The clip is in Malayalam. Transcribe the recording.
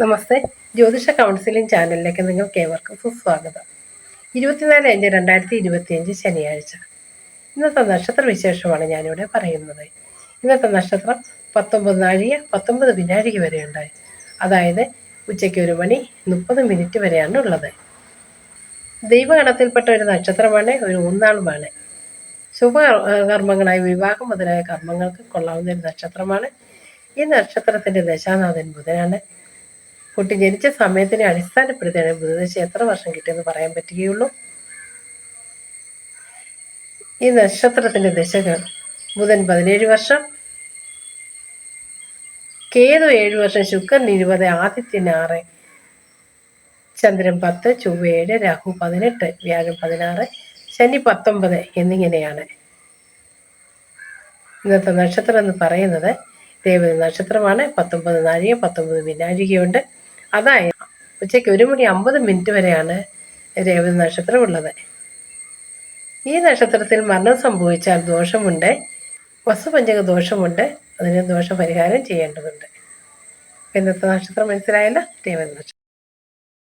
നമസ്തേ. ജ്യോതിഷ കൗൺസിലിംഗ് ചാനലിലേക്ക് നിങ്ങൾക്ക് ഏവർക്കും സുസ്വാഗതം. ഇരുപത്തിനാല് അഞ്ച് രണ്ടായിരത്തി ഇരുപത്തിയഞ്ച് ശനിയാഴ്ച. ഇന്നത്തെ നക്ഷത്ര വിശേഷമാണ് ഞാനിവിടെ പറയുന്നത്. ഇന്നത്തെ നക്ഷത്രം പത്തൊമ്പത് നാഴിക പത്തൊമ്പത് വിനാഴിക വരെ ഉണ്ടായി. അതായത് ഉച്ചയ്ക്ക് ഒരു മണി മുപ്പത് മിനിറ്റ് വരെയാണ് ഉള്ളത്. ദൈവഗണത്തിൽപ്പെട്ട ഒരു നക്ഷത്രമാണ് ഒരു ഊന്നാളുമാണ് ശുഭകർമ്മങ്ങളായ വിവാഹം മുതലായ കർമ്മങ്ങൾക്ക് കൊള്ളാവുന്ന ഒരു നക്ഷത്രമാണ്. ഈ നക്ഷത്രത്തിന്റെ ദശാനാഥൻ ബുധനാണ്. കുട്ടി ജനിച്ച സമയത്തിനെ അടിസ്ഥാനപ്പെടുത്തിയാണ് ബുധദശ എത്ര വർഷം കിട്ടിയെന്ന് പറയാൻ പറ്റുകയുള്ളൂ. ഈ നക്ഷത്രത്തിന്റെ ദശകൾ ബുധൻ പതിനേഴ് വർഷം കേതു ഏഴ് വർഷം ശുക്രൻ ഇരുപത് ആദിത്യൻ ആറ് ചന്ദ്രൻ പത്ത് ചൊവ്വ ഏഴ് രാഹു പതിനെട്ട് വ്യാഴം പതിനാറ് ശനി പത്തൊമ്പത് എന്നിങ്ങനെയാണ്. ഇന്നത്തെ നക്ഷത്രം എന്ന് പറയുന്നത് ദേവത നക്ഷത്രമാണ്. പത്തൊമ്പത് നാഴിക പത്തൊമ്പത് വിനാഴികയുണ്ട്. അതായത് ഉച്ചയ്ക്ക് ഒരു മണി അമ്പത് മിനിറ്റ് വരെയാണ് രേവതി നക്ഷത്രം ഉള്ളത്. ഈ നക്ഷത്രത്തിൽ മരണം സംഭവിച്ചാൽ ദോഷമുണ്ട് വസുപഞ്ചക ദോഷമുണ്ട് അതിന് ദോഷപരിഹാരം ചെയ്യേണ്ടതുണ്ട്. ഇന്നത്തെ നക്ഷത്രം മനസ്സിലായല്ലോ? രേവതി നക്ഷത്രം.